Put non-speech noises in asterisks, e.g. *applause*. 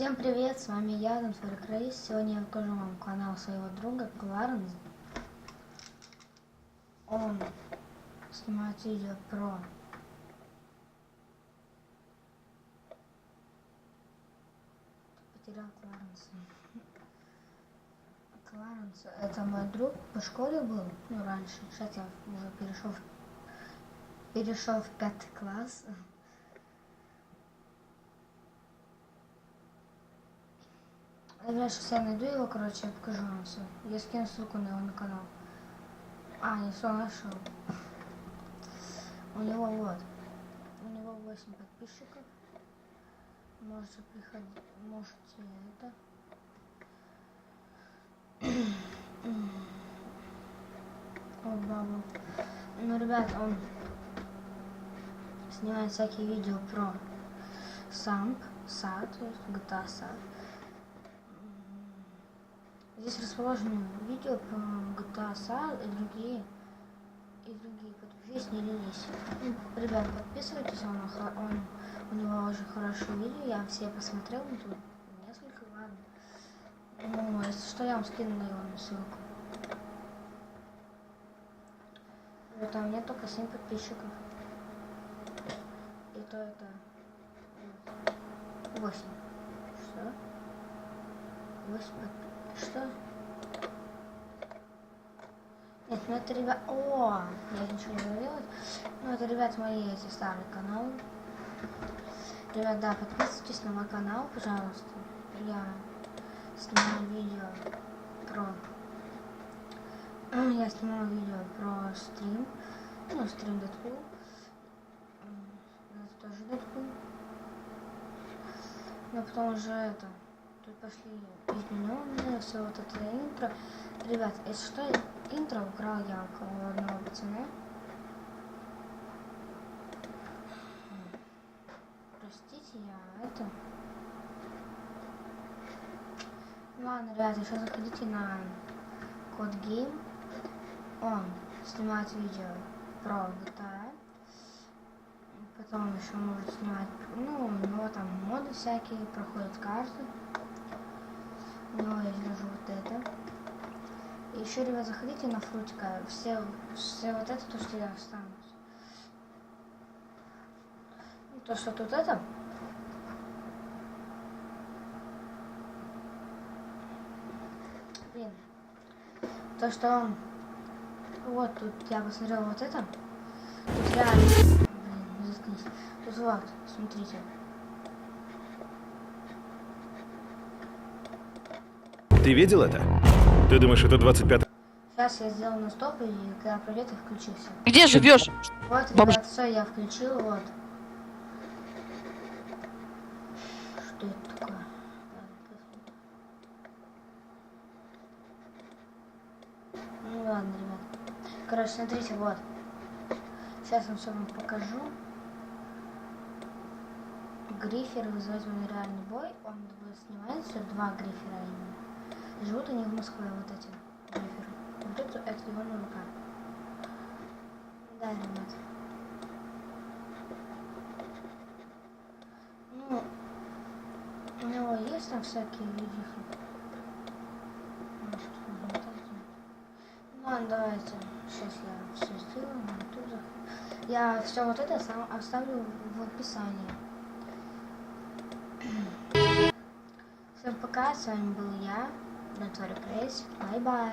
Всем привет, с вами я, Донфор Крейс. Сегодня я покажу вам канал своего друга Кларенс. Он снимает видео про потерял Кларенса. Кларенс это мой друг по школе был, ну раньше. Сейчас я уже перешел в, перешел в пятый класс. Я сейчас я найду его, короче, я покажу вам все. Я скину ссылку на его на канал. А, не все нашел. У него вот. У него 8 подписчиков. Можете приходить, можете это. *clears throat* О, бабу. Ну, ребят, он снимает всякие видео про самп, сад, GTA сад. Здесь расположены видео про GTA San и другие и другие песни релизы. Ну, ребят, подписывайтесь, он, он, у него очень хорошее видео, я все посмотрел, ну, тут несколько, ладно. Ну, если что, я вам скину на его ссылку. Вот, а у меня только 7 подписчиков. И то это 8. Что? 8 подписчиков. Что? Нет, ну это ребят... О, я ничего не говорила. Ну это, ребят, мои эти старые каналы. Ребят, да, подписывайтесь на мой канал, пожалуйста. Я снимаю видео про... Я снимаю видео про стрим. Ну, стрим Дэдпул. Это тоже Дэдпул. Но потом уже это... Пошли измененные, все вот это интро. Ребят, если что, интро украл я у одного пацана. Простите, я это... Ладно, ребят, еще заходите на Код Гейм. Он снимает видео про GTA. Потом еще может снимать, ну, у него там моды всякие, проходят карты. У него я держу вот это. И еще, ребят, заходите на фрутика. Все, все вот это, то, что я останусь. Ну, то, что тут это. Блин. То, что он... Вот, тут я посмотрел вот это. Тут реально... Блин, заткнись. Тут вот, смотрите. Ты видел это? Ты думаешь, это 25 Сейчас я сделал на стоп, и когда пройдет, я включился. Где живешь? Вот, Бомж. ребят, все, я включил, вот. Что это такое? Ну ладно, ребят. Короче, смотрите, вот. Сейчас я все вам покажу. Грифер вызывает мой реальный бой. Он будет снимается, два грифера именно. Живут они в Москве, вот эти. Вот это, это его рука. Да, ребят. Ну, у него есть там всякие это. Ну ладно, давайте. Сейчас я все сделаю ютубе. Я все вот это сам оставлю в описании. Всем пока, с вами был я, Natura Press. Bye, bye.